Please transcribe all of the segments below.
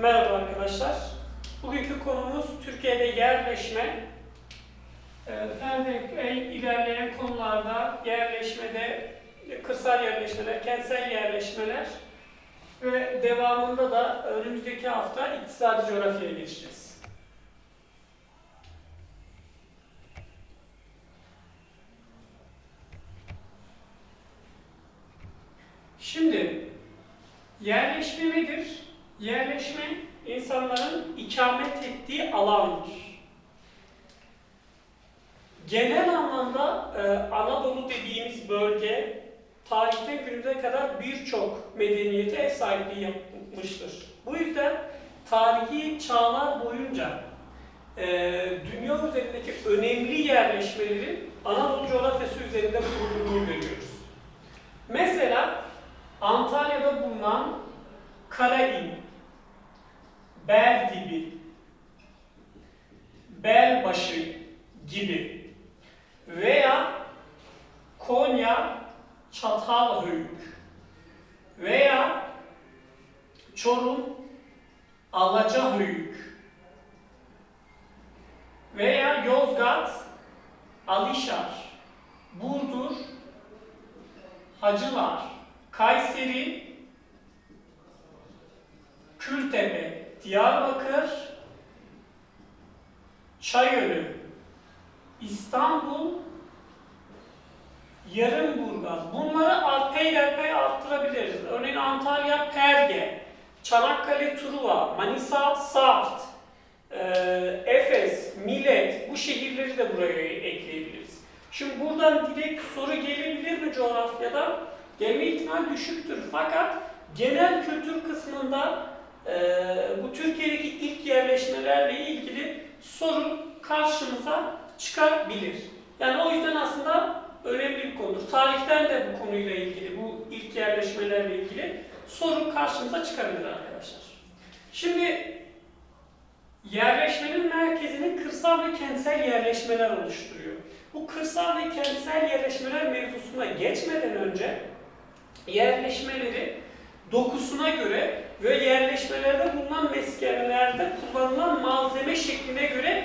Merhaba arkadaşlar. Bugünkü konumuz Türkiye'de yerleşme. Ee, Ben de en ilerleyen konularda yerleşmede kırsal yerleşmeler, kentsel yerleşmeler ve devamında da önümüzdeki hafta iktisadi coğrafyaya geçeceğiz. Şimdi yerleşme nedir? Yerleşme insanların ikamet ettiği alandır. Genel anlamda e, Anadolu dediğimiz bölge tarihten günümüze kadar birçok medeniyete ev sahipliği yapmıştır. Bu yüzden tarihi çağlar boyunca e, dünya üzerindeki önemli yerleşmelerin Anadolu coğrafyası üzerinde kurulduğunu görüyoruz. Mesela Antalya'da bulunan Karain, Beldibi, Belbaşı gibi veya Konya Çatalhöyük veya Çorum Alacahöyük veya Yozgat Alişar, Burdur Hacılar, Kayseri Kültepe, Diyarbakır, Çayölü, İstanbul, Yarımburgaz. Bunları art- peyderpey arttırabiliriz. Örneğin Antalya, Perge, Çanakkale, Truva, Manisa, Sart, e, Efes, Millet bu şehirleri de buraya ekleyebiliriz. Şimdi buradan direkt soru gelebilir mi coğrafyadan? Gelme ihtimali düşüktür. Fakat genel kültür kısmında ee, bu Türkiye'deki ilk yerleşmelerle ilgili soru karşımıza çıkabilir. Yani o yüzden aslında önemli bir konudur. Tarihten de bu konuyla ilgili, bu ilk yerleşmelerle ilgili soru karşımıza çıkabilir arkadaşlar. Şimdi yerleşmenin merkezini kırsal ve kentsel yerleşmeler oluşturuyor. Bu kırsal ve kentsel yerleşmeler mevzusuna geçmeden önce yerleşmeleri dokusuna göre ve yerleşmelerde bulunan meskenlerde kullanılan malzeme şekline göre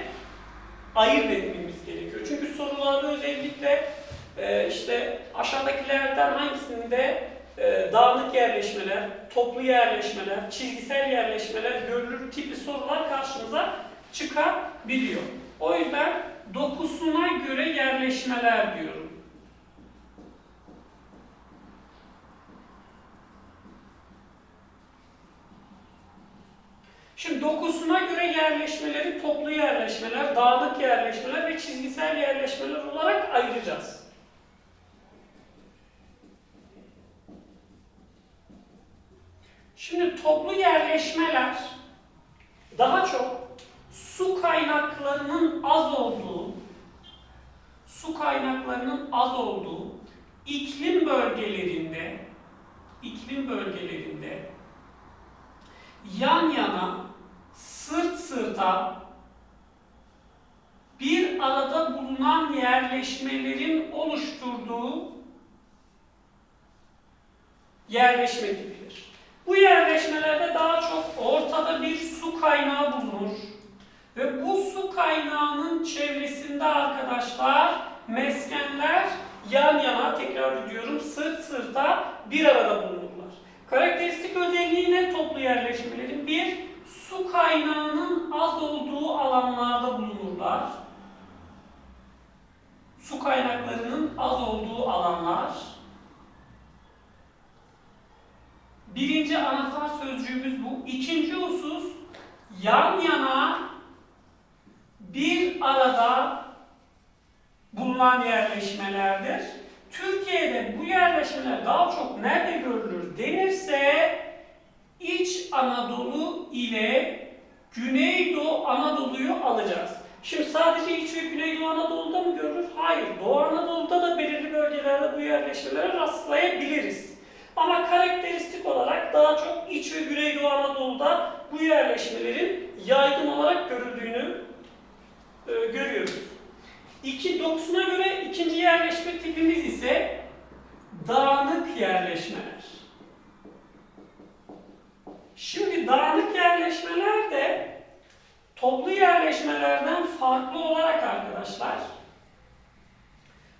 ayırt etmemiz gerekiyor. Çünkü sorularda özellikle e, işte aşağıdakilerden hangisinde e, dağınık yerleşmeler, toplu yerleşmeler, çizgisel yerleşmeler görülür tipli sorular karşımıza çıkabiliyor. O yüzden dokusuna göre yerleşmeler diyorum. Şimdi dokusuna göre yerleşmeleri toplu yerleşmeler, dağınık yerleşmeler ve çizgisel yerleşmeler olarak ayıracağız. Şimdi toplu yerleşmeler daha çok su kaynaklarının az olduğu, su kaynaklarının az olduğu iklim bölgelerinde, iklim bölgelerinde yan yana, sırta bir arada bulunan yerleşmelerin oluşturduğu yerleşme tipidir. Bu yerleşmelerde daha çok ortada bir su kaynağı bulunur ve bu su kaynağının çevresinde arkadaşlar meskenler yan yana tekrar ediyorum sırt sırta bir arada bulunurlar. Karakteristik özelliği ne toplu yerleşmelerin? Bir, su kaynağının az olduğu alanlarda bulunurlar. Su kaynaklarının az olduğu alanlar. Birinci anahtar sözcüğümüz bu. İkinci husus, yan yana bir arada bulunan yerleşmelerdir. Türkiye'de bu yerleşmeler daha çok nerede görülür denirse İç Anadolu Güneydoğu Anadolu'yu alacağız. Şimdi sadece İç ve Güneydoğu Anadolu'da mı görülür? Hayır. Doğu Anadolu'da da belirli bölgelerde bu yerleşmelere rastlayabiliriz. Ama karakteristik olarak daha çok İç ve Güneydoğu Anadolu'da bu yerleşmelerin yaygın olarak görüldüğünü e, görüyoruz. İki dokusuna göre ikinci yerleşme tipimiz ise dağınık yerleşmeler. Şimdi dağınık yerleşme Toplu yerleşmelerden farklı olarak arkadaşlar,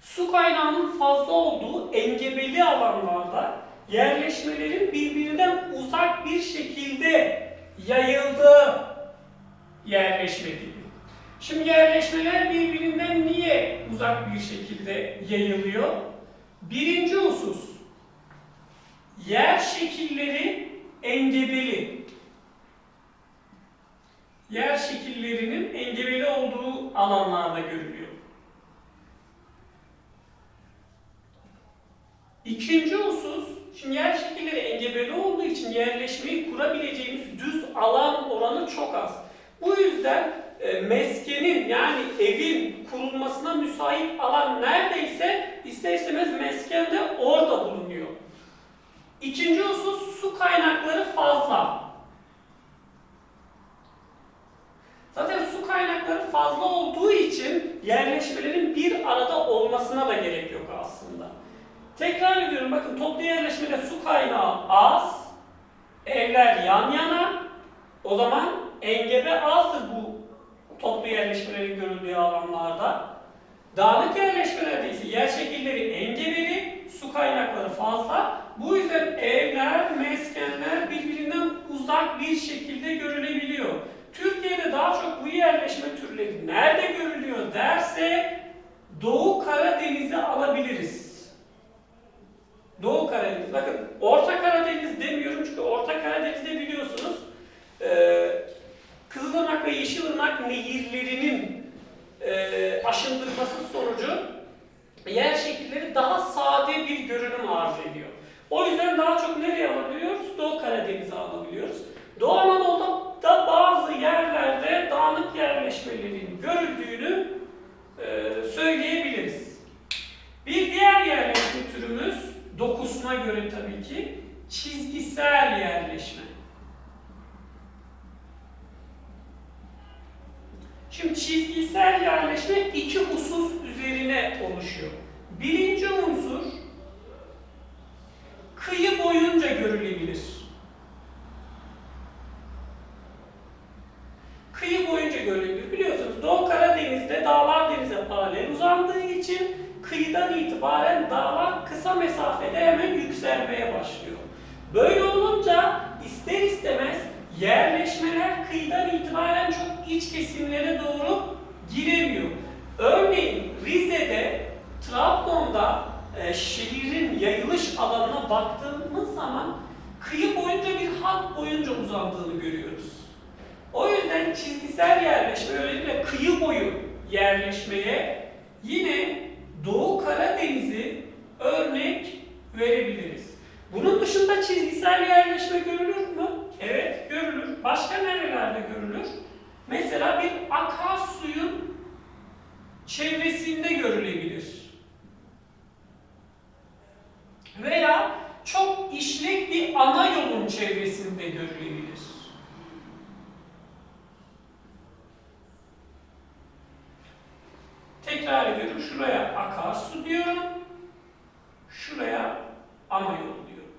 su kaynağının fazla olduğu engebeli alanlarda yerleşmelerin birbirinden uzak bir şekilde yayıldığı yerleşme tipi. Şimdi yerleşmeler birbirinden niye uzak bir şekilde yayılıyor? Birinci husus, yer şekilleri engebeli. Yer şekillerinin engebeli olduğu alanlarda görülüyor. İkinci husus, şimdi yer şekilleri engebeli olduğu için yerleşmeyi kurabileceğimiz düz alan oranı çok az. Bu yüzden e, meskenin yani evin kurulmasına müsait alan neredeyse ister istemez mesken de orada bulunuyor. İkinci husus su kaynakları fazla. Zaten su kaynakları fazla olduğu için yerleşmelerin bir arada olmasına da gerek yok aslında. Tekrar ediyorum bakın toplu yerleşmede su kaynağı az, evler yan yana, o zaman engebe azdır bu toplu yerleşmelerin görüldüğü alanlarda. Dağınık yerleşmelerde ise yer şekilleri engebeli, su kaynakları fazla. Bu yüzden evler, meskenler birbirinden uzak bir şekilde görülebiliyor. Türkiye'de daha çok bu yerleşme türleri nerede görülüyor derse Doğu Karadeniz'i alabiliriz. Doğu Karadeniz. Bakın Orta Karadeniz demiyorum çünkü Orta Karadeniz'de biliyorsunuz e, Kızılırmak ve Yeşilırmak nehirlerinin e, aşındırması sonucu yer şekilleri daha sade bir görünüm arz ediyor. O yüzden daha çok nereye alabiliyoruz? Doğu Karadeniz'e alabiliyoruz. Doğu Anadolu'da da bazı yerlerde dağınık yerleşmelerin görüldüğünü e, söyleyebiliriz. Bir diğer yerleşme türümüz dokusuna göre tabii ki çizgisel yerleşme. Şimdi çizgisel yerleşme iki husus üzerine oluşuyor. Birinci unsur kıyı boyunca görülebilir. Kıyı boyunca görülebilir. Biliyorsunuz Doğu Karadeniz'de dağlar denize paralel uzandığı için kıyıdan itibaren dağlar kısa mesafede hemen yükselmeye başlıyor. Böyle olunca ister istemez yerleşmeler kıyıdan itibaren çok iç kesimlere doğru giremiyor. Örneğin Rize'de, Trabzon'da e, şehrin yayılış alanına baktığımız zaman kıyı boyunca bir hat boyunca uzandığını görüyoruz. O yüzden çizgisel yerleşme, özellikle kıyı boyu yerleşmeye yine Doğu Karadeniz'i örnek verebiliriz. Bunun dışında çizgisel yerleşme görülür mü? Evet, görülür. Başka nerelerde görülür? Mesela bir akarsuyun çevresinde görülebilir. Veya çok işlek bir ana yolun çevresinde görülebilir. Tekrar ediyorum. Şuraya akarsu diyorum. Şuraya ana yol diyorum.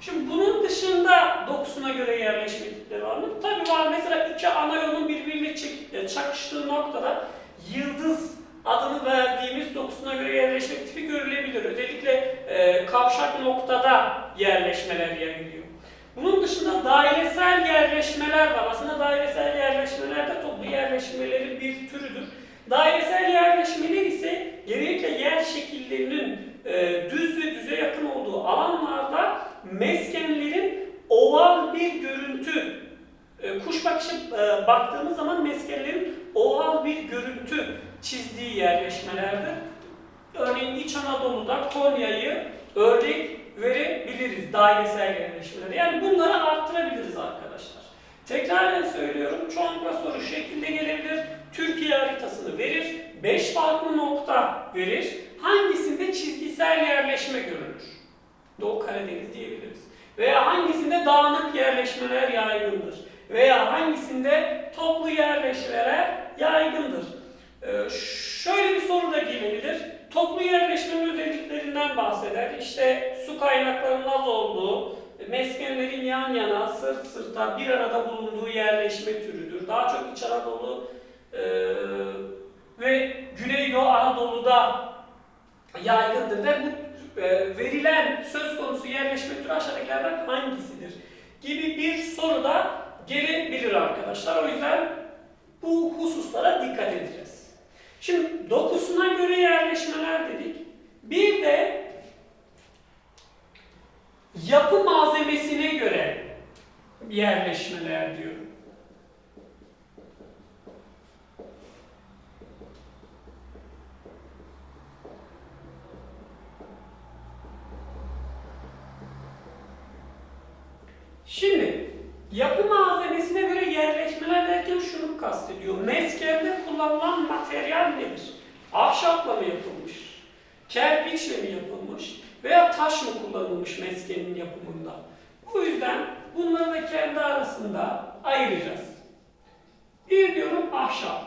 Şimdi bunun dışında dokusuna göre yerleşme tipleri var mı? Tabii var. Mesela iki ana yolun birbiriyle çekip çakıştığı noktada yıldız adını verdiğimiz dokusuna göre yerleşme tipi görülebilir. Özellikle e, kavşak noktada yerleşmeler yayılıyor. Bunun dışında dairesel yerleşmeler var. Aslında dairesel yerleşmeler de toplu yerleşmelerin bir türüdür. Dairesel yerleşmeler ise genellikle yer şekillerinin e, düz ve düze yakın olduğu alanlarda meskenlerin oval bir görüntü, e, kuş bakışı e, baktığımız zaman meskenlerin oval bir görüntü çizdiği yerleşmelerdir. Örneğin İç Anadolu'da Konya'yı örnek verebiliriz dairesel yerleşmeler. Yani bunları arttırabiliriz arkadaşlar. Tekraren söylüyorum, çoğunlukla soru şeklinde gelebilir. Türkiye haritasını verir, 5 farklı nokta verir. Hangisinde çizgisel yerleşme görülür? Doğu Karadeniz diyebiliriz. Veya hangisinde dağınık yerleşmeler yaygındır? Veya hangisinde toplu yerleşmeler yaygındır? Ee, şöyle bir soru da gelebilir. Özelliklerinden bahseder. İşte su kaynaklarının az olduğu, meskenlerin yan yana, sırt sırta bir arada bulunduğu yerleşme türüdür. Daha çok İç Anadolu e, ve Güneydoğu Anadolu'da yaygındır ve bu e, verilen söz konusu yerleşme türü aşağıdakilerden hangisidir? Gibi bir soru da gelebilir arkadaşlar. O yüzden bu hususlara dikkat edeceğiz. Şimdi dokusuna göre yerleşmeler dedik. Bir de yapı malzemesine göre yerleşmeler diyor. Şimdi yapı malzemesine göre yerleşmeler derken şunu kastediyor. Meskende kullanılan materyal nedir? Ahşapla mı yapılmış? Kerpiçle mi yapılmış? Veya taş mı kullanılmış meskenin yapımında? Bu yüzden bunları da kendi arasında ayıracağız. Bir diyorum ahşap.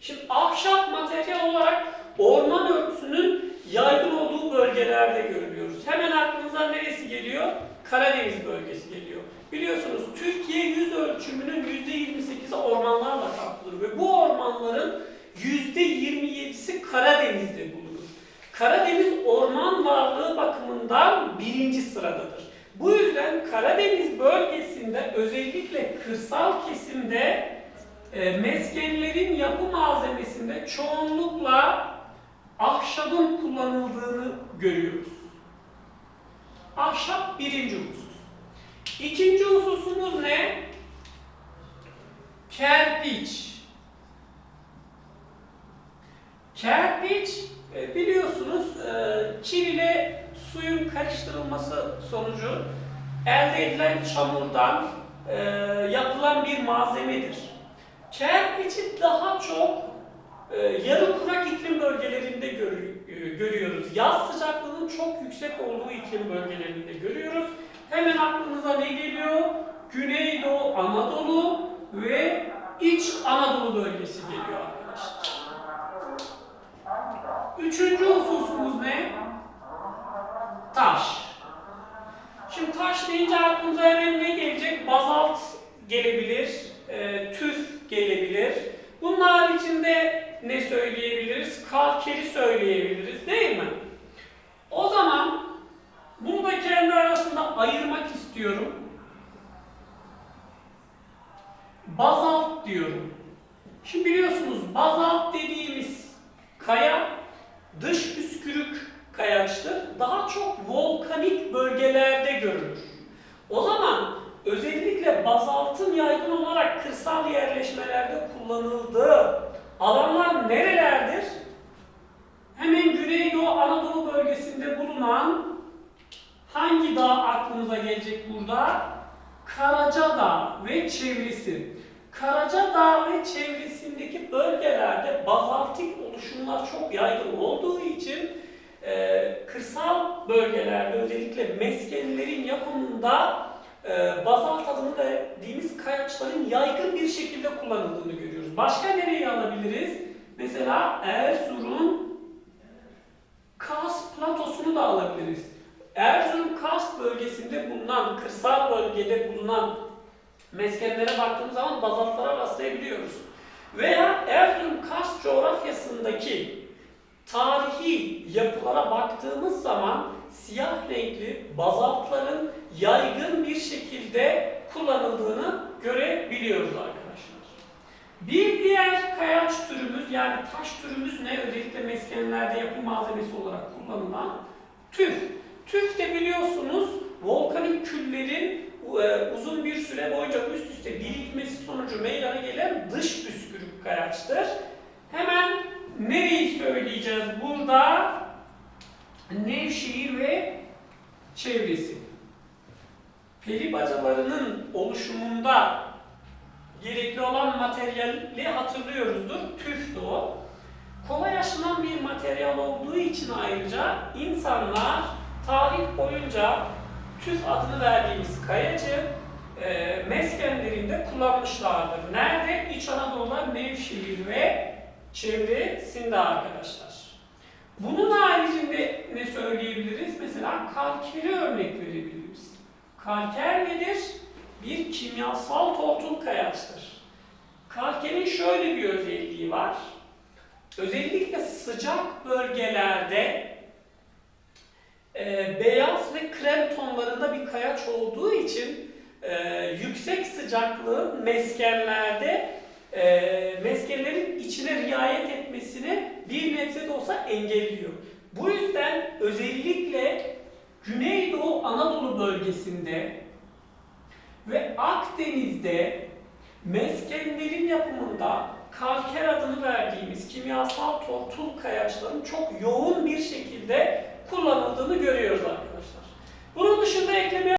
Şimdi ahşap materyal olarak orman örtüsünün yaygın olduğu bölgelerde görülüyoruz. Hemen aklınıza neresi geliyor? Karadeniz bölgesi geliyor. Biliyorsunuz Türkiye yüz ölçümünün %28'i ormanlarla kaplıdır ve bu ormanların %27'si Karadeniz'de bulunur. Karadeniz orman varlığı bakımından birinci sıradadır. Bu yüzden Karadeniz bölgesinde özellikle kırsal kesimde e, meskenlerin yapı malzemesinde çoğunlukla ahşabın kullanıldığını görüyoruz. Ahşap birinci husus. İkinci hususumuz ne? Kerpiç. Kerpiç e, biliyorsunuz e, kir ile suyun karıştırılması sonucu elde edilen çamurdan e, yapılan bir malzemedir. Kerpiçi daha çok e, yarı kurak iklim bölgelerinde e, görüyoruz. Yaz sıcaklığının çok yüksek olduğu iklim bölgelerinde görüyoruz. Hemen aklınıza ne geliyor? Güneydoğu Anadolu ve İç Anadolu bölgesi geliyor. Üçüncü hususumuz ne? Taş. Şimdi taş deyince aklımıza hemen ne gelecek? Bazalt gelebilir, e, tüf gelebilir. Bunun haricinde ne söyleyebiliriz? Kalkeri söyleyebiliriz değil mi? O zaman bunu da kendi arasında ayırmak istiyorum. Bazalt diyorum. Şimdi biliyorsunuz bazalt dediğimiz kaya. Daha çok volkanik bölgelerde görülür. O zaman özellikle bazaltın yaygın olarak kırsal yerleşmelerde kullanıldığı alanlar nerelerdir? Hemen Güneydoğu Anadolu bölgesinde bulunan hangi dağ aklınıza gelecek burada? Karacadağ ve çevresi. Karacadağ ve çevresindeki bölgelerde bazaltik oluşumlar çok yaygın olduğu için e, kırsal bölgelerde özellikle meskenlerin yapımında e, bazalt adını verdiğimiz kayaçların yaygın bir şekilde kullanıldığını görüyoruz. Başka nereyi alabiliriz? Mesela Erzurum Kars platosunu da alabiliriz. Erzurum Kars bölgesinde bulunan, kırsal bölgede bulunan meskenlere baktığımız zaman bazaltlara rastlayabiliyoruz. Veya Erzurum Kars coğrafyasındaki tarihi yapılara baktığımız zaman siyah renkli bazaltların yaygın bir şekilde kullanıldığını görebiliyoruz arkadaşlar. Bir diğer kayaç türümüz yani taş türümüz ne? Özellikle meskenlerde yapı malzemesi olarak kullanılan tüf. Tüf de biliyorsunuz volkanik küllerin e, uzun bir süre boyunca üst üste birikmesi sonucu meydana gelen dış püskürük kayaçtır. Hemen söyleyeceğiz burada? Nevşehir ve çevresi. Peri bacalarının oluşumunda gerekli olan materyali hatırlıyoruzdur. Tüftü o. Kolay aşınan bir materyal olduğu için ayrıca insanlar tarih boyunca tüf adını verdiğimiz kayacı e, meskenlerinde kullanmışlardır. Nerede? İç Anadolu'da Nevşehir ve çevresinde arkadaşlar. Bunun haricinde ne söyleyebiliriz? Mesela kalkeri örnek verebiliriz. Kalker nedir? Bir kimyasal tortul kayaçtır. Kalkerin şöyle bir özelliği var. Özellikle sıcak bölgelerde e, beyaz ve krem tonlarında bir kayaç olduğu için e, yüksek sıcaklığı meskenlerde e, meskenlerin içine riayet etmesini bir nebze olsa engelliyor. Bu yüzden özellikle Güneydoğu Anadolu bölgesinde ve Akdeniz'de meskenlerin yapımında kalker adını verdiğimiz kimyasal tortul kayaçların çok yoğun bir şekilde kullanıldığını görüyoruz arkadaşlar. Bunun dışında ekleme